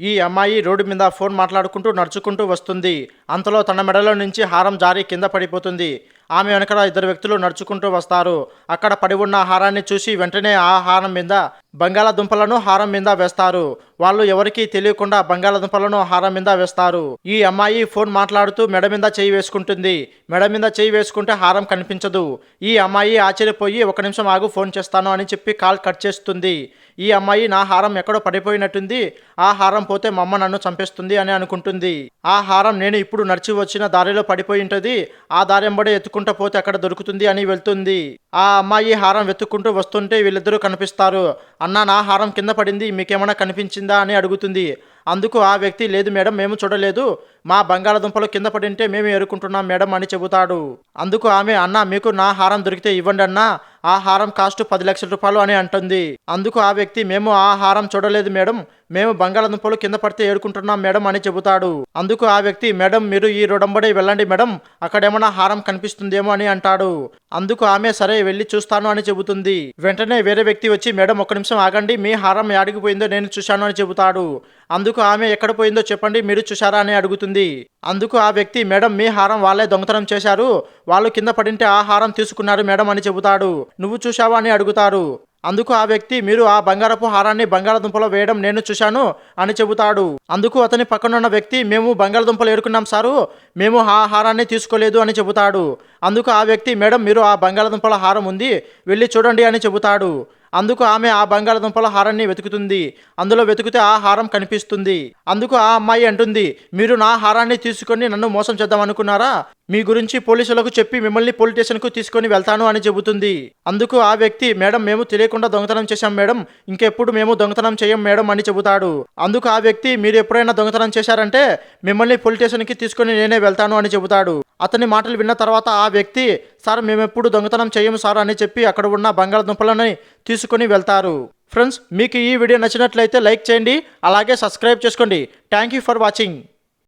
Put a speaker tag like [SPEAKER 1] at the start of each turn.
[SPEAKER 1] ఈ అమ్మాయి రోడ్డు మీద ఫోన్ మాట్లాడుకుంటూ నడుచుకుంటూ వస్తుంది. అంతలో తన మెడలో నుంచి హారం జారి కింద పడిపోతుంది. ఆమె వెనకాల ఇద్దరు వ్యక్తులు నడుచుకుంటూ వస్తారు. అక్కడ పడి ఉన్న హారాన్ని చూసి వెంటనే ఆ హారం మీద బంగాళాదుంపలను హారం మీద వేస్తారు. వాళ్ళు ఎవరికీ తెలియకుండా బంగాళాదుంపలను హారం మీద వేస్తారు. ఈ అమ్మాయి ఫోన్ మాట్లాడుతూ మెడ మీద చేయి వేసుకుంటుంది. మెడ మీద చేయి వేసుకుంటే హారం కనిపించదు. ఈ అమ్మాయి ఆశ్చర్యపోయి ఒక నిమిషం ఆగు ఫోన్ చేస్తాను అని చెప్పి కాల్ కట్ చేస్తుంది. ఈ అమ్మాయి నా హారం ఎక్కడో పడిపోయినట్టుంది. ఆ హారం పోతే మా అమ్మ నన్ను చంపేస్తుంది అని అనుకుంటుంది. ఆ హారం నేను ఇప్పుడు నడిచి వచ్చిన దారిలో పడిపోయి ఉంటుంది. ఆ దారి ఎత్తుకు వెతుక్కుంటూ పోతే అక్కడ దొరుకుతుంది అని వెళ్తుంది. ఆ అమ్మాయి హారం వెతుక్కుంటూ వస్తుంటే వీళ్ళిద్దరూ కనిపిస్తారు. అన్న నా హారం కింద పడింది మీకేమైనా కనిపించిందా? అని అడుగుతుంది. అందుకు ఆ వ్యక్తి లేదు మేడం మేము చూడలేదు. మా బంగాళాదుంపలు కింద పడింటే మేము ఎరుకుంటున్నాం మేడం అని చెబుతాడు. అందుకు ఆమె అన్న మీకు నా హారం దొరికితే ఇవ్వండి అన్న. ఆ హారం కాస్ట్ పది లక్షల రూపాయలు అని అంటుంది. అందుకు ఆ వ్యక్తి మేము ఆ హారం చూడలేదు మేడం. మేము బంగాళదుంపలు కింద పడితే ఏడుకుంటున్నాం మేడం అని చెబుతాడు. అందుకు ఆ వ్యక్తి మేడం మీరు ఈ రోడంబడి వెళ్ళండి మేడం అక్కడేమన్నా హారం కనిపిస్తుందేమో అని అంటాడు. అందుకు ఆమె సరే వెళ్ళి చూస్తాను అని చెబుతుంది. వెంటనే వేరే వ్యక్తి వచ్చి మేడం ఒక నిమిషం ఆగండి మీ హారం యాడికి పోయిందో నేను చూశాను అని చెబుతాడు. అందుకు ఆమె ఎక్కడ పోయిందో చెప్పండి మీరు చూశారా అని అడుగుతుంది. అందుకు ఆ వ్యక్తి మేడం మీ హారం వాళ్ళే దొంగతనం చేశారు వాళ్ళు కింద పడింటే ఆ హారం తీసుకున్నారు మేడం అని చెబుతాడు. నువ్వు చూశావా అని అడుగుతారు. అందుకు ఆ వ్యక్తి మీరు ఆ బంగారపు హారాన్ని బంగాళదుంపలో వేయడం నేను చూశాను అని చెబుతాడు. అందుకు అతని పక్కనున్న వ్యక్తి మేము బంగాళదుంపలు ఏరుకున్నాం సారు మేము ఆ హారాన్ని తీసుకోలేదు అని చెబుతాడు. అందుకు ఆ వ్యక్తి మేడం మీరు ఆ బంగాళదుంపల హారం ఉంది వెళ్ళి చూడండి అని చెబుతాడు. అందుకు ఆమె ఆ బంగాళదుంపల హారాన్ని వెతుకుతుంది. అందులో వెతికితే ఆ హారం కనిపిస్తుంది. అందుకు ఆ అమ్మాయి అంటుంది మీరు నా హారాన్ని తీసుకొని నన్ను మోసం చేద్దాం అనుకున్నారా? మీ గురించి పోలీసులకు చెప్పి మిమ్మల్ని పోలీస్ స్టేషన్కు తీసుకొని వెళ్తాను అని చెబుతుంది. అందుకు ఆ వ్యక్తి మేడం మేము తెలియకుండా దొంగతనం చేశాం మేడం. ఇంకెప్పుడు మేము దొంగతనం చేయం మేడం అని చెబుతాడు. అందుకు ఆ వ్యక్తి మీరు ఎప్పుడైనా దొంగతనం చేశారంటే మిమ్మల్ని పోలీస్ స్టేషన్కి తీసుకొని నేనే వెళ్తాను అని చెబుతాడు. అతని మాటలు విన్న తర్వాత ఆ వ్యక్తి సార్ మేమెప్పుడు దొంగతనం చేయము సార్ అని చెప్పి అక్కడ ఉన్న బంగాళదుంపలని తీసుకొని వెళ్తారు. ఫ్రెండ్స్ మీకు ఈ వీడియో నచ్చినట్లయితే లైక్ చేయండి అలాగే సబ్స్క్రైబ్ చేసుకోండి. Thank you for watching.